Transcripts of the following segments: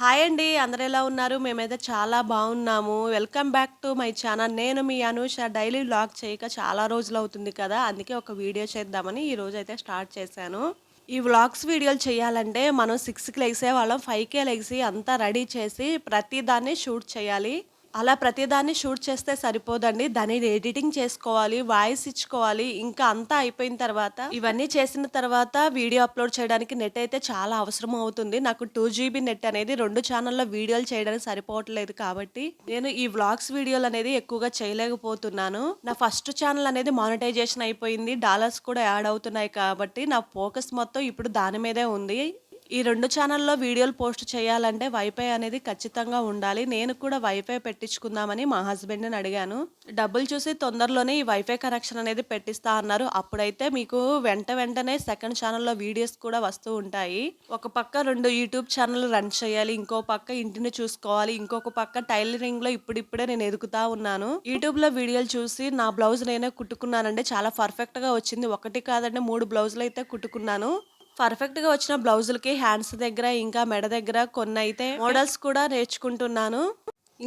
Hi అండి అందరు ఎలా ఉన్నారు? మేమైతే చాలా బాగున్నాము. Welcome back to my channel. నేను మీ అనూష. డైలీ వ్లాగ్ చేయక చాలా రోజులు అవుతుంది కదా అందుకే ఒక వీడియో చేద్దామని ఈ రోజు అయితే స్టార్ట్ చేశాను. ఈ వ్లాగ్స్ వీడియోలు చేయాలంటే మనం సిక్స్కి లెగిసే వాళ్ళం ఫైవ్కే లెగిసి అంతా రెడీ చేసి ప్రతి దాన్ని షూట్ చేయాలి. అలా ప్రతిదాన్ని షూట్ చేస్తే సరిపోదండి. దాన్ని ఎడిటింగ్ చేసుకోవాలి వాయిస్ ఇచ్చుకోవాలి ఇంకా అంతా అయిపోయిన తర్వాత ఇవన్నీ చేసిన తర్వాత వీడియో అప్లోడ్ చేయడానికి నెట్ అయితే చాలా అవసరం అవుతుంది. నాకు టూ జీబీ నెట్ అనేది రెండు ఛానల్లో వీడియోలు చేయడానికి సరిపోవట్లేదు కాబట్టి నేను ఈ వ్లాగ్స్ వీడియోలు అనేది ఎక్కువగా చేయలేకపోతున్నాను. నా ఫస్ట్ ఛానల్ అనేది మానిటైజేషన్ అయిపోయింది. డాలర్స్ కూడా యాడ్ అవుతున్నాయి కాబట్టి నా ఫోకస్ మొత్తం ఇప్పుడు దాని మీదే ఉంది. ఈ రెండు ఛానల్లో వీడియోలు పోస్ట్ చేయాలంటే వైఫై అనేది ఖచ్చితంగా ఉండాలి. నేను కూడా వైఫై పెట్టించుకుందామని మా హస్బెండ్ని అడిగాను. డబ్బులు చూసి తొందరలోనే ఈ వైఫై కనెక్షన్ అనేది పెట్టిస్తా అన్నారు. అప్పుడైతే మీకు వెంట వెంటనే సెకండ్ ఛానల్లో వీడియోస్ కూడా వస్తూ ఉంటాయి. ఒక పక్క రెండు యూట్యూబ్ ఛానల్ రన్ చేయాలి ఇంకో పక్క ఇంటిని చూసుకోవాలి ఇంకొక పక్క టైలరింగ్లో ఇప్పుడిప్పుడే నేను ఎదుగుతా ఉన్నాను. యూట్యూబ్లో వీడియోలు చూసి నా బ్లౌజ్ నేనే కుట్టుకున్నానండి. చాలా పర్ఫెక్ట్గా వచ్చింది. ఒకటి కాదండి మూడు బ్లౌజులు అయితే కుట్టుకున్నాను. పర్ఫెక్ట్గా వచ్చిన బ్లౌజులకి హ్యాండ్స్ దగ్గర ఇంకా మెడ దగ్గర కొన్ని అయితే మోడల్స్ కూడా నేర్చుకుంటున్నాను.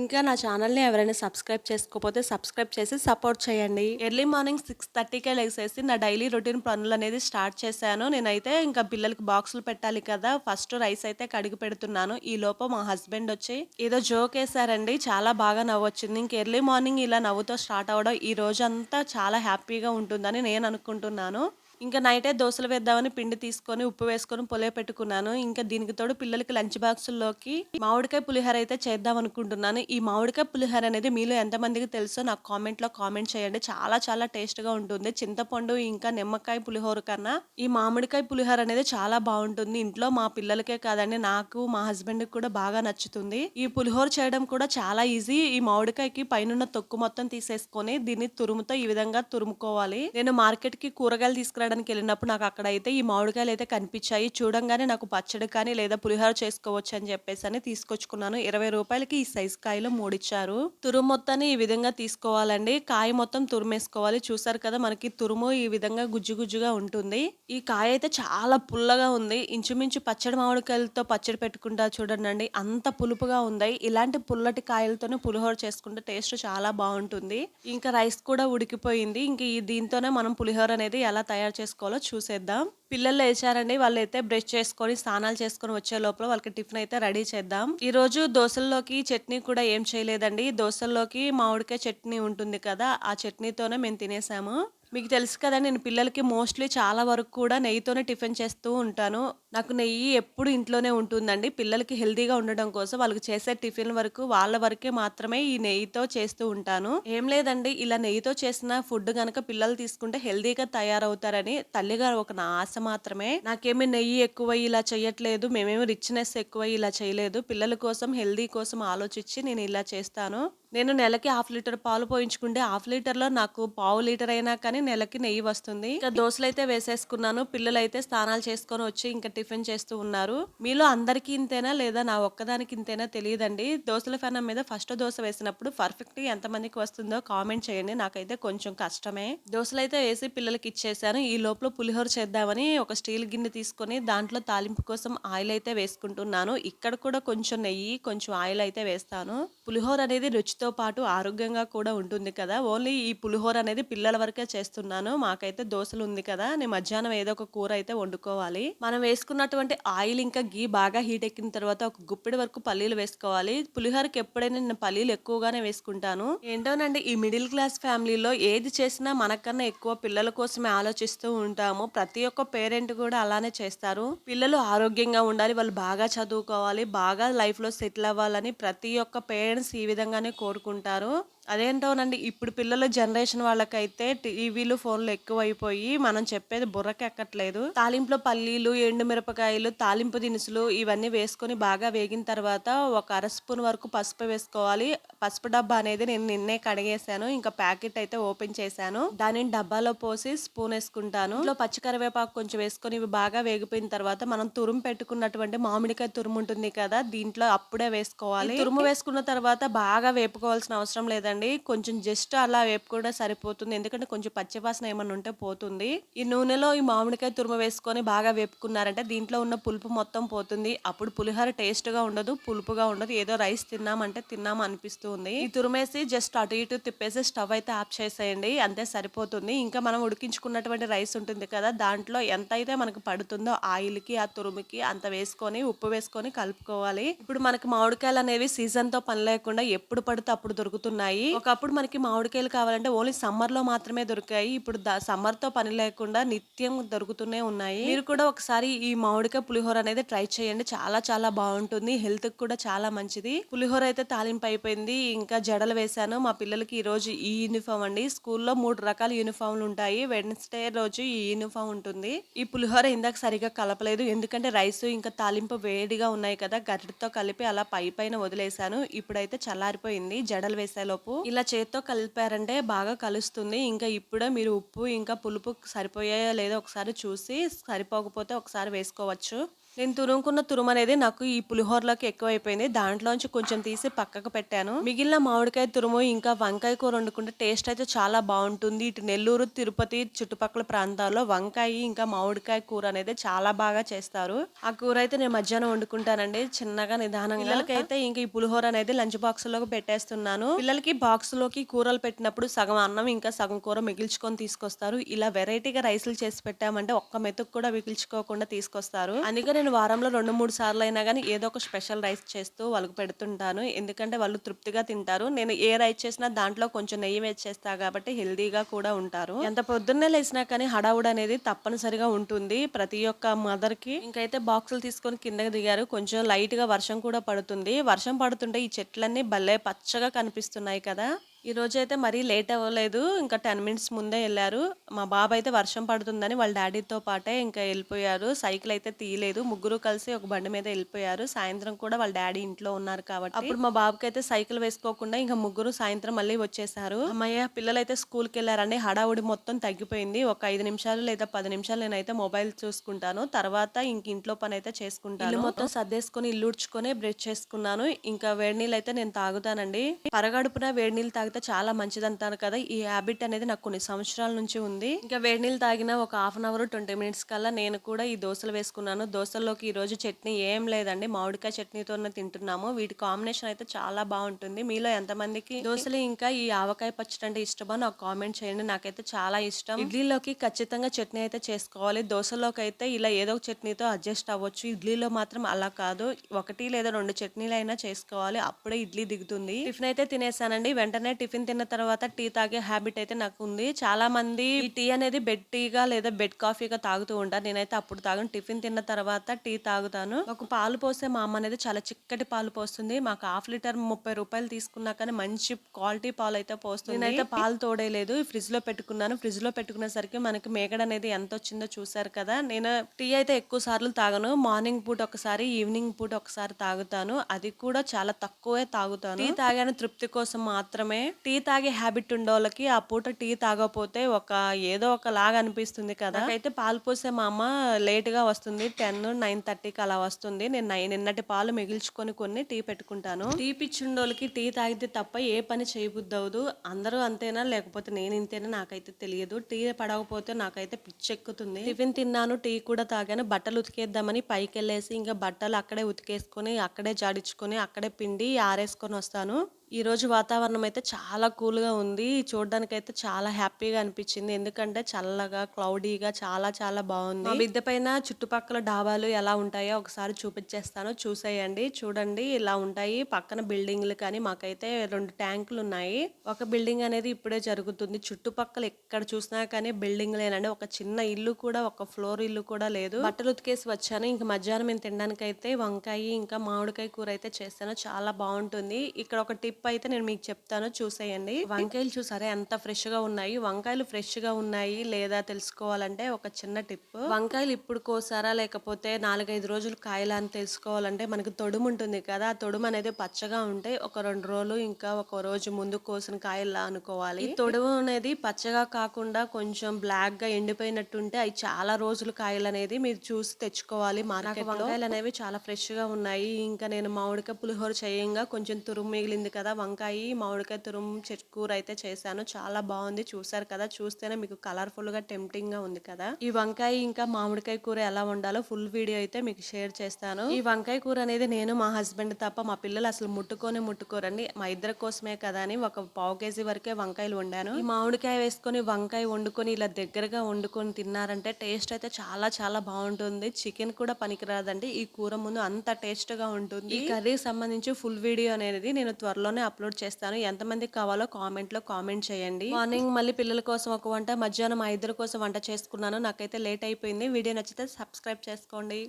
ఇంకా నా ఛానల్ని ఎవరైనా సబ్స్క్రైబ్ చేసుకోకపోతే సబ్స్క్రైబ్ చేసి సపోర్ట్ చేయండి. ఎర్లీ మార్నింగ్ సిక్స్ థర్టీకే లేసేసి నా డైలీ రొటీన్ పనులు అనేది స్టార్ట్ చేశాను. నేనైతే ఇంకా పిల్లలకి బాక్సులు పెట్టాలి కదా ఫస్ట్ రైస్ అయితే కడిగి పెడుతున్నాను. ఈ లోపు మా హస్బెండ్ వచ్చి ఏదో జోక్ వేసారండి చాలా బాగా నవ్వు వచ్చింది. ఇంక ఎర్లీ మార్నింగ్ ఇలా నవ్వుతో స్టార్ట్ అవ్వడం ఈ రోజు అంతా చాలా హ్యాపీగా ఉంటుందని నేను అనుకుంటున్నాను. ఇంకా నైటే దోశలు వేద్దామని పిండి తీసుకొని ఉప్పు వేసుకొని పొలే పెట్టుకున్నాను. ఇంకా దీనికి తోడు పిల్లలకి లంచ్ బాక్సుల్లోకి మామిడికాయ పులిహోర అయితే చేద్దాం అనుకుంటున్నాను. ఈ మామిడికాయ పులిహోర అనేది మీలో ఎంతమందికి తెలుసో నాకు కామెంట్లో కామెంట్ చేయండి. చాలా చాలా టేస్ట్గా ఉంటుంది. చింతపండు ఇంకా నిమ్మకాయ పులిహోర కన్నా ఈ మామిడికాయ పులిహోర అనేది చాలా బాగుంటుంది. ఇంట్లో మా పిల్లలకే కాదండి నాకు మా హస్బెండ్కి కూడా బాగా నచ్చుతుంది. ఈ పులిహోర చేయడం కూడా చాలా ఈజీ. ఈ మామిడికాయకి పైన తొక్కు మొత్తం తీసేసుకొని దీన్ని తురుముతో ఈ విధంగా తురుముకోవాలి. నేను మార్కెట్కి కూరగాయలు తీసుకురావడానికి వెళ్ళినప్పుడు నాకు అక్కడ అయితే ఈ మామిడికాయలు అయితే కనిపించాయి. చూడంగానే నాకు పచ్చడి కానీ లేదా పులిహోర చేసుకోవచ్చు అని చెప్పేసి అని తీసుకొచ్చుకున్నాను. ఇరవై రూపాయలకి ఈ సైజ్ కాయలు మూడిచ్చారు. తురుము మొత్తాన్ని ఈ విధంగా తీసుకోవాలండి. కాయ మొత్తం తురుమేసుకోవాలి. చూసారు కదా మనకి తురుము ఈ విధంగా గుజ్జు గుజ్జుగా ఉంటుంది. ఈ కాయ అయితే చాలా పుల్లగా ఉంది. ఇంచుమించు పచ్చడి మామిడికాయలతో పచ్చడి పెట్టుకుంటా చూడండి అంత పులుపుగా ఉంది. ఇలాంటి పుల్లటి కాయలతోనే పులిహోర చేసుకుంటే టేస్ట్ చాలా బాగుంటుంది. ఇంకా రైస్ కూడా ఉడికిపోయింది. ఇంక దీంతోనే మనం పులిహోర అనేది ఎలా తయారు చేసుకోవాలో చూసేద్దాం. పిల్లలు లేచారండి వాళ్ళు అయితే బ్రష్ చేసుకొని స్నానాలు చేసుకొని వచ్చే లోపల వాళ్ళకి టిఫిన్ అయితే రెడీ చేద్దాం. ఈ రోజు దోశల్లోకి చట్నీ కూడా ఏం చేయలేదండి. దోశల్లోకి మామిడికాయ చట్నీ ఉంటుంది కదా ఆ చట్నీతోనే మేము తినేసాము. మీకు తెలుసు కదా నేను పిల్లలకి మోస్ట్లీ చాలా వరకు కూడా నెయ్యితోనే టిఫిన్ చేస్తూ ఉంటాను. నాకు నెయ్యి ఎప్పుడు ఇంట్లోనే ఉంటుందండి. పిల్లలకి హెల్తీగా ఉండడం కోసం వాళ్ళకి చేసే టిఫిన్ వరకు వాళ్ళ వరకే మాత్రమే ఈ నెయ్యితో చేస్తూ ఉంటాను. ఏం లేదండి ఇలా నెయ్యితో చేసిన ఫుడ్ కనుక పిల్లలు తీసుకుంటే హెల్తీగా తయారవుతారని తల్లిగారు ఒక నా ఆశ మాత్రమే. నాకేమీ నెయ్యి ఎక్కువ ఇలా చేయట్లేదు మేమేమి రిచ్నెస్ ఎక్కువ ఇలా చేయలేదు. పిల్లల కోసం హెల్దీ కోసం ఆలోచించి నేను ఇలా చేస్తాను. నేను నెలకి హాఫ్ లీటర్ పాలు పోయించుకుంటే హాఫ్ లీటర్లో నాకు పావు లీటర్ అయినా కానీ నెలకి నెయ్యి వస్తుంది. ఇంకా దోశలు అయితే వేసేసుకున్నాను. పిల్లలు అయితే స్నానాలు చేసుకొని వచ్చి ఇంకా టిఫిన్ చేస్తూ ఉన్నారు. మీలో అందరికీ ఇంతేనా లేదా నా ఒక్కదానికి ఇంతేనా తెలియదండి. దోశల ఫెనం మీద ఫస్ట్ దోశ వేసినప్పుడు పర్ఫెక్ట్గా ఎంతమందికి వస్తుందో కామెంట్ చేయండి. నాకైతే కొంచెం కష్టమే. దోశలు అయితే వేసి పిల్లలకి ఇచ్చేసాను. ఈ లోపల పులిహోర చేద్దామని ఒక స్టీల్ గిన్నె తీసుకొని దాంట్లో తాలింపు కోసం ఆయిల్ అయితే వేసుకుంటున్నాను. ఇక్కడ కూడా కొంచెం నెయ్యి కొంచెం ఆయిల్ అయితే వేస్తాను. పులిహోర అనేది రుచితో పాటు ఆరోగ్యంగా కూడా ఉంటుంది కదా. ఓన్లీ ఈ పులిహోర అనేది పిల్లల వరకే చేస్తున్నాను. మాకైతే దోశలు ఉంది కదా. నేను మధ్యాహ్నం ఏదో ఒక కూర అయితే వండుకోవాలి. మనం వేసుకున్నటువంటి ఆయిల్ ఇంకా గీ బాగా హీట్ ఎక్కిన తర్వాత ఒక గుప్పిడి వరకు పల్లీలు వేసుకోవాలి. పులిహోరకి ఎప్పుడైనా నేను పల్లీలు ఎక్కువగానే వేసుకుంటాను. ఏంటోనండి ఈ మిడిల్ క్లాస్ ఫ్యామిలీలో ఏది చేసినా మనకన్నా ఎక్కువ పిల్లల కోసమే ఆలోచిస్తూ ఉంటాము. ప్రతి ఒక్క పేరెంట్ కూడా అలానే చేస్తారు. పిల్లలు ఆరోగ్యంగా ఉండాలి. వాళ్ళు బాగా చదువుకోవాలి. బాగా లైఫ్లో సెటిల్ అవ్వాలని ప్రతి ఒక్క పేరెంట్స్ ఈ విధంగానే కోరుకుంటారు. అదేంటోనండి ఇప్పుడు పిల్లల జనరేషన్ వాళ్ళకైతే టీవీలు ఫోన్లు ఎక్కువైపోయి మనం చెప్పేది బుర్రకి ఎక్కట్లేదు తాలింపులో పల్లీలు ఎండు మిరపకాయలు తాలింపు దినుసులు ఇవన్నీ వేసుకొని బాగా వేగిన తర్వాత ఒక అర స్పూన్ వరకు పసుపు వేసుకోవాలి. పసుపు డబ్బా అనేది నేను నిన్నే కడిగేసాను ఇంకా ప్యాకెట్ అయితే ఓపెన్ చేశాను. దానిని డబ్బాలో పోసి స్పూన్ వేసుకుంటాను. ఇంట్లో పచ్చికరివేపాకు కొంచెం వేసుకొని ఇవి బాగా వేగిపోయిన తర్వాత మనం తురుము పెట్టుకున్నటువంటి మామిడికాయ తురుము ఉంటుంది కదా దీంట్లో అప్పుడే వేసుకోవాలి. తురుము వేసుకున్న తర్వాత బాగా వేపుకోవాల్సిన అవసరం లేదండి. వేసుకోండి. కొంచెం జస్ట్ అలా వేపుకుంటే సరిపోతుంది. ఎందుకంటే కొంచెం పచ్చివాసన ఏమైనా ఉంటే పోతుంది. ఈ నూనెలో ఈ మామిడికాయ తురుము వేసుకొని బాగా వేపుకున్నారంటే దీంట్లో ఉన్న పులుపు మొత్తం పోతుంది. అప్పుడు పులిహోర టేస్ట్గా ఉండదు పులుపుగా ఉండదు. ఏదో రైస్ తిన్నామంటే తిన్నాము అనిపిస్తుంది. ఈ తురుమేసి జస్ట్ అటు ఇటు తిప్పేసి స్టవ్ అయితే ఆఫ్ చేసేయండి. అంతే సరిపోతుంది. ఇంకా మనం ఉడికించుకున్నటువంటి రైస్ ఉంటుంది కదా దాంట్లో ఎంత అయితే మనకు పడుతుందో ఆయిల్కి ఆ తురుముకి అంత వేసుకొని ఉప్పు వేసుకొని కలుపుకోవాలి. ఇప్పుడు మనకి మామిడికాయలు అనేవి సీజన్తో పని లేకుండా ఎప్పుడు పడితే అప్పుడు దొరుకుతున్నాయి. ఒకప్పుడు మనకి మామిడికాయలు కావాలంటే ఓన్లీ సమ్మర్లో మాత్రమే దొరికాయి. ఇప్పుడు సమ్మర్తో పని లేకుండా నిత్యం దొరుకుతూనే ఉన్నాయి. మీరు కూడా ఒకసారి ఈ మామిడికాయ పులిహోర అనేది ట్రై చేయండి. చాలా చాలా బాగుంటుంది. హెల్త్కి కూడా చాలా మంచిది. పులిహోర అయితే తాలింపు అయిపోయింది. ఇంకా జడలు వేశాను. మా పిల్లలకి ఈ రోజు ఈ యూనిఫామ్ అండి. స్కూల్లో మూడు రకాల యూనిఫామ్లు ఉంటాయి. వెడ్నెస్డే రోజు ఈ యూనిఫామ్ ఉంటుంది. ఈ పులిహోర ఇందాక సరిగా కలపలేదు. ఎందుకంటే రైస్ ఇంకా తాలింపు వేడిగా ఉన్నాయి కదా. గరిటతో కలిపి అలా పై పైన వదిలేశాను. ఇప్పుడైతే చల్లారిపోయింది. జడలు వేసేలోపు ఇలా చేత్తో కలిపారంటే బాగా కలుస్తుంది. ఇంకా ఇప్పుడే మీరు ఉప్పు ఇంకా పులుపు సరిపోయాయో లేదో ఒకసారి చూసి సరిపోకపోతే ఒకసారి వేసుకోవచ్చు. నేను తురుముకున్న తురుము అనేది నాకు ఈ పులిహోరలోకి ఎక్కువైపోయింది. దాంట్లోంచి కొంచెం తీసి పక్కకు పెట్టాను. మిగిలిన మామిడికాయ తురుము ఇంకా వంకాయ కూర వండుకుంటే టేస్ట్ అయితే చాలా బాగుంటుంది. ఇటు నెల్లూరు తిరుపతి చుట్టుపక్కల ప్రాంతాల్లో వంకాయ ఇంకా మామిడికాయ కూర అనేది చాలా బాగా చేస్తారు. ఆ కూర అయితే నేను మధ్యాహ్నం వండుకుంటానండి. చిన్నగా నిదానంగా. పిల్లలకైతే ఇంకా ఈ పులిహోర అనేది లంచ్ బాక్స్లోకి పెట్టేస్తున్నాను. పిల్లలకి బాక్స్లోకి కూరలు పెట్టినప్పుడు సగం అన్నం ఇంకా సగం కూర మిగిల్చుకొని తీసుకొస్తారు. ఇలా వెరైటీగా రైసులు చేసి పెట్టామంటే ఒక్క మెతుకు కూడా మిగిల్చుకోకుండా తీసుకొస్తారు. అందుకని నేను వారంలో రెండు మూడు సార్లు అయినా కానీ ఏదో ఒక స్పెషల్ రైస్ చేస్తూ వాళ్ళకి పెడుతుంటాను. ఎందుకంటే వాళ్ళు తృప్తిగా తింటారు. నేను ఏ రైస్ చేసినా దాంట్లో కొంచెం నెయ్యి వేసేస్తా కాబట్టి హెల్దీగా కూడా ఉంటారు. ఎంత పొద్దున్నే లేచినా కానీ హడావుడ్ అనేది తప్పనిసరిగా ఉంటుంది ప్రతి ఒక్క మదర్కి ఇంకైతే బాక్సులు తీసుకొని కిందకి దిగారు. కొంచెం లైట్గా వర్షం కూడా పడుతుంది. వర్షం పడుతుంటే ఈ చెట్లన్నీ భలే పచ్చగా కనిపిస్తున్నాయి కదా. ఈ రోజు అయితే మరీ లేట్ అవ్వలేదు. ఇంకా టెన్ మినిట్స్ ముందే వెళ్ళారు. మా బాబు అయితే వర్షం పడుతుందని వాళ్ళ డాడీతో పాటే ఇంకా వెళ్ళిపోయారు. సైకిల్ అయితే తీయలేదు. ముగ్గురు కలిసి ఒక బండి మీద వెళ్ళిపోయారు. సాయంత్రం కూడా వాళ్ళ డాడీ ఇంట్లో ఉన్నారు కాబట్టి అప్పుడు మా బాబుకి అయితే సైకిల్ వేసుకోకుండా ఇంకా ముగ్గురు సాయంత్రం మళ్ళీ వచ్చేసారు. అమ్మయ్య పిల్లలు అయితే స్కూల్కి వెళ్ళారండి. హడావుడి మొత్తం తగ్గిపోయింది. ఒక ఐదు నిమిషాలు లేదా పది నిమిషాలు నేనైతే మొబైల్ చూసుకుంటాను. తర్వాత ఇంక ఇంట్లో పని అయితే చేసుకుంటాను. మొత్తం సర్దేసుకొని ఇల్లు ఉడ్చుకొని బ్రష్ చేసుకున్నాను. ఇంకా వేడి నీళ్ళు అయితే నేను తాగుతానండి. పరగడుపున వేడి నీళ్ళు తాగితే చాలా మంచిది అంటారు కదా. ఈ హ్యాబిట్ అనేది నాకు కొన్ని సంవత్సరాల నుంచి ఉంది. ఇంకా వేడి నీళ్ళు తాగిన ఒక half an hour twenty minutes కల్లా నేను కూడా ఈ దోశలు వేసుకున్నాను. దోశల్లోకి ఈరోజు చట్నీ ఏం లేదండి. మామిడికాయ చట్నీతోనే తింటున్నాము. వీటి కాంబినేషన్ అయితే చాలా బాగుంటుంది. మీలో ఎంతమందికి దోశలు ఇంకా ఈ ఆవకాయ పచ్చడి అంటే ఇష్టమో నాకు కామెంట్ చేయండి. నాకైతే చాలా ఇష్టం. ఇడ్లీలోకి ఖచ్చితంగా చట్నీ అయితే చేసుకోవాలి. దోశలోకి అయితే ఇలా ఏదో ఒక చట్నీతో అడ్జస్ట్ అవ్వచ్చు. ఇడ్లీలో మాత్రం అలా కాదు. ఒకటి లేదా రెండు చట్నీలు అయినా చేసుకోవాలి. అప్పుడే ఇడ్లీ దిగుతుంది. టిఫిన్ అయితే తినేసానండి. వెంటనే టిఫిన్ తిన్న తర్వాత టీ తాగే హ్యాబిట్ అయితే నాకు ఉంది చాలా మంది టీ అనేది బెడ్ టీగా లేదా బెడ్ కాఫీగా తాగుతూ ఉంటారు. నేనైతే అప్పుడు తాగను. టిఫిన్ తిన్న తర్వాత టీ తాగుతాను. ఒక పాలు పోసే మా అమ్మ అనేది చాలా చిక్కటి పాలు పోస్తుంది. మాకు హాఫ్ లీటర్ ముప్పై రూపాయలు తీసుకున్నా కానీ మంచి క్వాలిటీ పాలు అయితే పోస్తుంది. నేనైతే పాలు తోడేయలేదు ఫ్రిడ్జ్లో పెట్టుకున్నాను. ఫ్రిడ్జ్లో పెట్టుకునేసరికి మనకి మేగడ అనేది ఎంత వచ్చిందో చూసారు కదా. నేను టీ అయితే ఎక్కువ సార్లు తాగను. మార్నింగ్ పూట ఒకసారి ఈవినింగ్ పూట ఒకసారి తాగుతాను. అది కూడా చాలా తక్కువే తాగుతాను. టీ తాగాను తృప్తి కోసం మాత్రమే. టీ తాగే హ్యాబిట్ ఉండే వాళ్ళకి ఆ పూట టీ తాగకపోతే ఒక ఏదో ఒక లాగా అనిపిస్తుంది కదా. అయితే పాలు పోసే మా అమ్మ లేట్గా వస్తుంది. టెన్ నైన్ థర్టీకి అలా వస్తుంది. నేను నై- నిన్నటి పాలు మిగిల్చుకొని కొన్ని టీ పెట్టుకుంటాను. టీ పిచ్చుండోళ్ళకి టీ తాగితే తప్ప ఏ పని చేయబుద్ధి అవ్వదు అందరూ అంతేనా? లేకపోతే నేను ఇంతేనా? నాకైతే తెలియదు. టీ పడకపోతే నాకైతే పిచ్చెక్కుతుంది. టిఫిన్ తిన్నాను టీ కూడా తాగాను. బట్టలు ఉతికేద్దామని పైకి వెళ్ళేసి ఇంకా బట్టలు అక్కడే ఉతికేసుకొని అక్కడే జాడించుకొని అక్కడే పిండి ఆరేసుకొని వస్తాను. ఈ రోజు వాతావరణం అయితే చాలా కూల్గా ఉంది. చూడడానికి అయితే చాలా హ్యాపీగా అనిపించింది. ఎందుకంటే చల్లగా క్లౌడీగా చాలా చాలా బాగుంది. మా మిద్దె పైన చుట్టుపక్కల డాబాలు ఎలా ఉంటాయో ఒకసారి చూపించేస్తాను చూసేయండి. చూడండి. ఇలా ఉంటాయి. పక్కన బిల్డింగ్లు కానీ మాకైతే రెండు ట్యాంకులు ఉన్నాయి ఒక బిల్డింగ్ అనేది ఇప్పుడే జరుగుతుంది. చుట్టుపక్కల ఎక్కడ చూసినా కానీ బిల్డింగ్లేనండి. ఒక చిన్న ఇల్లు కూడా ఒక ఫ్లోర్ ఇల్లు కూడా లేదు. బట్టలు ఉతికేసి వచ్చాను. ఇంకా మధ్యాహ్నం మేము తినడానికి అయితే వంకాయ ఇంకా మామిడికాయ కూర అయితే చేస్తాను చాలా బాగుంటుంది. ఇక్కడ ఒక టిప్ అయితే నేను మీకు చెప్తాను. చూసేయండి. వంకాయలు చూసారా? ఎంత ఫ్రెష్గా ఉన్నాయి. వంకాయలు ఫ్రెష్గా ఉన్నాయి లేదా తెలుసుకోవాలంటే ఒక చిన్న టిప్. వంకాయలు ఇప్పుడు కోసారా? లేకపోతే నాలుగైదు రోజులు కాయలా అని తెలుసుకోవాలంటే మనకు తొడుము ఉంటుంది కదా. ఆ తొడుము అనేది పచ్చగా ఉంటే ఒక రెండు రోజులు ఇంకా ఒక రోజు ముందు కోసిన కాయలా అనుకోవాలి. తొడుము అనేది పచ్చగా కాకుండా కొంచెం బ్లాక్గా ఎండిపోయినట్టు ఉంటే అవి చాలా రోజులు కాయలు అనేది మీరు చూసి తెచ్చుకోవాలి మార్కెట్ వంకాయలు అనేవి చాలా ఫ్రెష్గా ఉన్నాయి. ఇంకా నేను మామిడికాయ పులిహోర చేయంగా కొంచెం తురుము మిగిలింది కదా కదా వంకాయ మామిడికాయ తురుము చెట్ కూర అయితే చేశాను. చాలా బాగుంది. చూసారు కదా? చూస్తేనే మీకు కలర్ఫుల్గా టెంప్టింగ్గా ఉంది కదా? ఈ వంకాయ ఇంకా మామిడికాయ కూర ఎలా వండాలో ఫుల్ వీడియో అయితే మీకు షేర్ చేస్తాను. ఈ వంకాయ కూర అనేది నేను మా హస్బెండ్ తప్ప మా పిల్లలు అసలు ముట్టుకొని ముట్టుకోరండి. మా ఇద్దరి కోసమే కదా అని ఒక పావు కేజీ వరకే వంకాయలు వండాను. ఈ మామిడికాయ వేసుకొని వంకాయ వండుకొని ఇలా దగ్గరగా వండుకొని తిన్నారంటే టేస్ట్ అయితే చాలా చాలా బాగుంటుంది. చికెన్ కూడా పనికిరాదండి. ఈ కూర ముందు అంత టేస్ట్గా ఉంటుంది. ఈ కర్రీకి సంబంధించి ఫుల్ వీడియో అనేది నేను త్వరలోనే అప్లోడ్ చేస్తాను. ఎంతమందికి కావాలో కామెంట్లో కామెంట్ చేయండి. మార్నింగ్ మళ్ళీ పిల్లల కోసం ఒక వంట మధ్యాహ్నం మా ఇద్దరి కోసం వంట చేసుకున్నాను. నాకైతే లేట్ అయిపోయింది. వీడియో నచ్చితే సబ్స్క్రైబ్ చేసుకోండి.